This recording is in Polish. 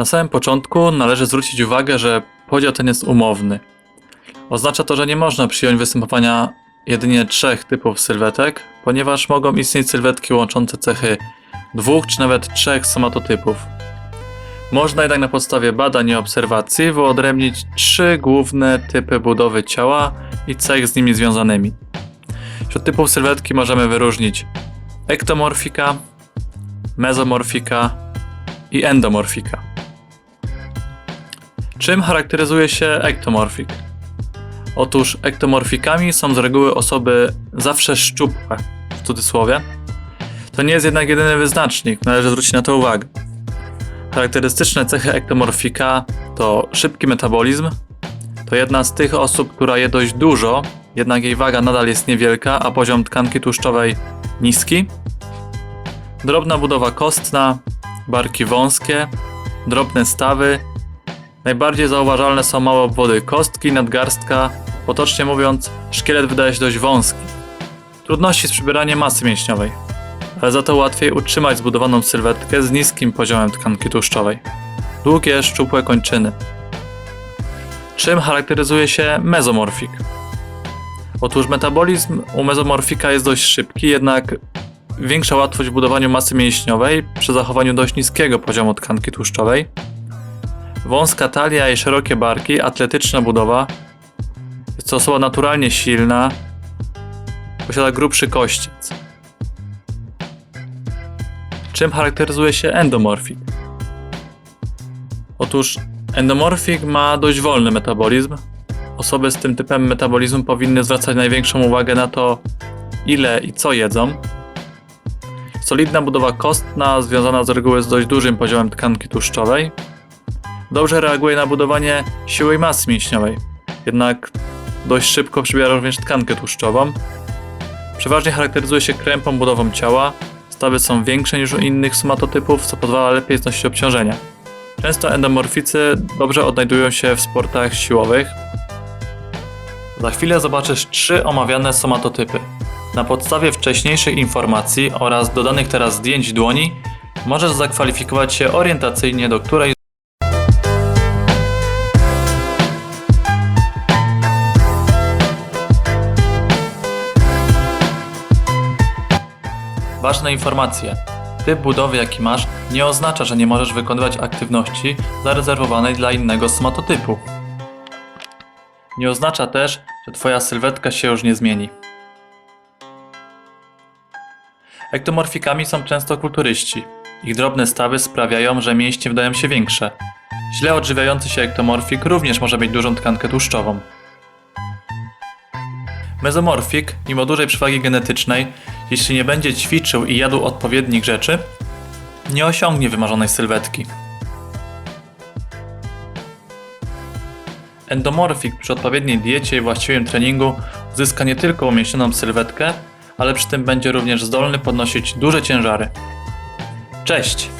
Na samym początku należy zwrócić uwagę, że podział ten jest umowny. Oznacza to, że nie można przyjąć występowania jedynie trzech typów sylwetek, ponieważ mogą istnieć sylwetki łączące cechy dwóch czy nawet trzech somatotypów. Można jednak na podstawie badań i obserwacji wyodrębnić trzy główne typy budowy ciała i cech z nimi związanymi. Wśród typów sylwetki możemy wyróżnić ektomorfika, mezomorfika i endomorfika. Czym charakteryzuje się ektomorfik? Otóż ektomorfikami są z reguły osoby zawsze szczupłe, w cudzysłowie. To nie jest jednak jedyny wyznacznik, należy zwrócić na to uwagę. Charakterystyczne cechy ektomorfika to szybki metabolizm, to jedna z tych osób, która je dość dużo, jednak jej waga nadal jest niewielka, a poziom tkanki tłuszczowej niski. Drobna budowa kostna, barki wąskie, drobne stawy, Najbardziej zauważalne są małe obwody kostki, nadgarstka, potocznie mówiąc, szkielet wydaje się dość wąski. Trudności z przybieraniem masy mięśniowej, ale za to łatwiej utrzymać zbudowaną sylwetkę z niskim poziomem tkanki tłuszczowej. Długie, szczupłe kończyny. Czym charakteryzuje się mezomorfik? Otóż metabolizm u mezomorfika jest dość szybki, jednak większa łatwość w budowaniu masy mięśniowej przy zachowaniu dość niskiego poziomu tkanki tłuszczowej. Wąska talia i szerokie barki, atletyczna budowa. Jest to osoba naturalnie silna. Posiada grubszy kościec. Czym charakteryzuje się endomorfik? Otóż endomorfik ma dość wolny metabolizm. Osoby z tym typem metabolizmu powinny zwracać największą uwagę na to, ile i co jedzą. Solidna budowa kostna, związana z reguły z dość dużym poziomem tkanki tłuszczowej dobrze reaguje na budowanie siły i masy mięśniowej, jednak dość szybko przybiera również tkankę tłuszczową. Przeważnie charakteryzuje się krępą budową ciała, stawy są większe niż u innych somatotypów, co pozwala lepiej znosić obciążenia. Często endomorficy dobrze odnajdują się w sportach siłowych. Za chwilę zobaczysz trzy omawiane somatotypy. Na podstawie wcześniejszych informacji oraz dodanych teraz zdjęć dłoni możesz zakwalifikować się orientacyjnie do której Ważne informacje. Typ budowy, jaki masz, nie oznacza, że nie możesz wykonywać aktywności zarezerwowanej dla innego somatotypu. Nie oznacza też, że Twoja sylwetka się już nie zmieni. Ektomorfikami są często kulturyści. Ich drobne stawy sprawiają, że mięśnie wydają się większe. Źle odżywiający się ektomorfik również może mieć dużą tkankę tłuszczową. Mezomorfik, mimo dużej przewagi genetycznej, jeśli nie będzie ćwiczył i jadł odpowiednich rzeczy, nie osiągnie wymarzonej sylwetki. Endomorfik przy odpowiedniej diecie i właściwym treningu uzyska nie tylko umieśnioną sylwetkę, ale przy tym będzie również zdolny podnosić duże ciężary. Cześć!